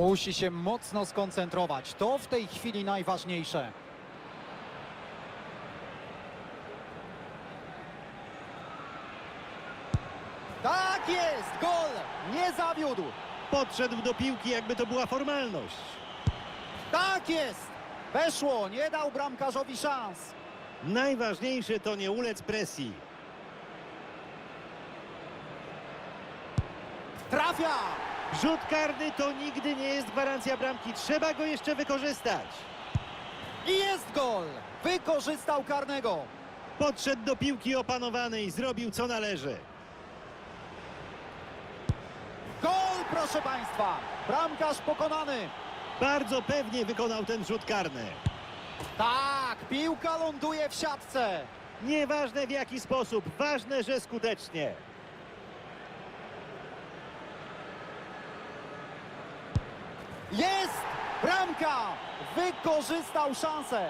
Musi się mocno skoncentrować. To w tej chwili najważniejsze. Tak jest! Gol! Nie zawiódł! Podszedł do piłki, jakby to była formalność. Tak jest! Weszło, nie dał bramkarzowi szans. Najważniejsze to nie ulec presji. Trafia! Rzut karny to nigdy nie jest gwarancja bramki. Trzeba go jeszcze wykorzystać. I jest gol! Wykorzystał karnego. Podszedł do piłki opanowanej i zrobił co należy. Gol, proszę Państwa! Bramkarz pokonany. Bardzo pewnie wykonał ten rzut karny. Tak, piłka ląduje w siatce. Nieważne w jaki sposób, ważne, że skutecznie. Jest! Bramka! Wykorzystał szansę.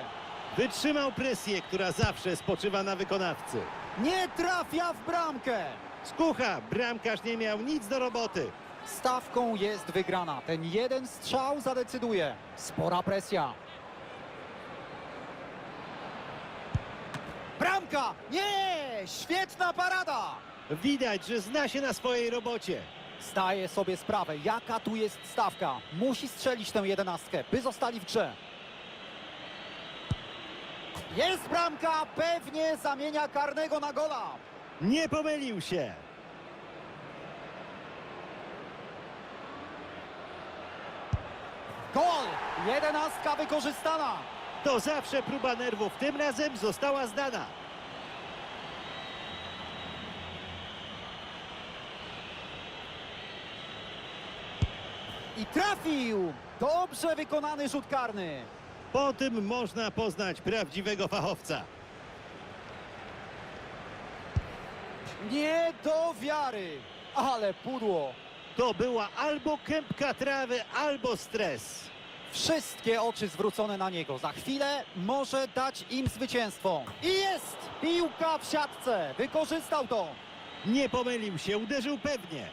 Wytrzymał presję, która zawsze spoczywa na wykonawcy. Nie trafia w bramkę. Skucha, bramkarz nie miał nic do roboty. Stawką jest wygrana. Ten jeden strzał zadecyduje. Spora presja. Bramka! Nie! Świetna parada! Widać, że zna się na swojej robocie. Zdaje sobie sprawę, jaka tu jest stawka. Musi strzelić tę jedenastkę, by zostali w grze. Jest bramka, pewnie zamienia karnego na gola. Nie pomylił się. Gol! Jedenastka wykorzystana. To zawsze próba nerwów. Tym razem została zdana. I trafił! Dobrze wykonany rzut karny. Po tym można poznać prawdziwego fachowca. Nie do wiary, ale pudło. To była albo kępka trawy, albo stres. Wszystkie oczy zwrócone na niego. Za chwilę może dać im zwycięstwo. I jest! Piłka w siatce. Wykorzystał to. Nie pomylił się, uderzył pewnie.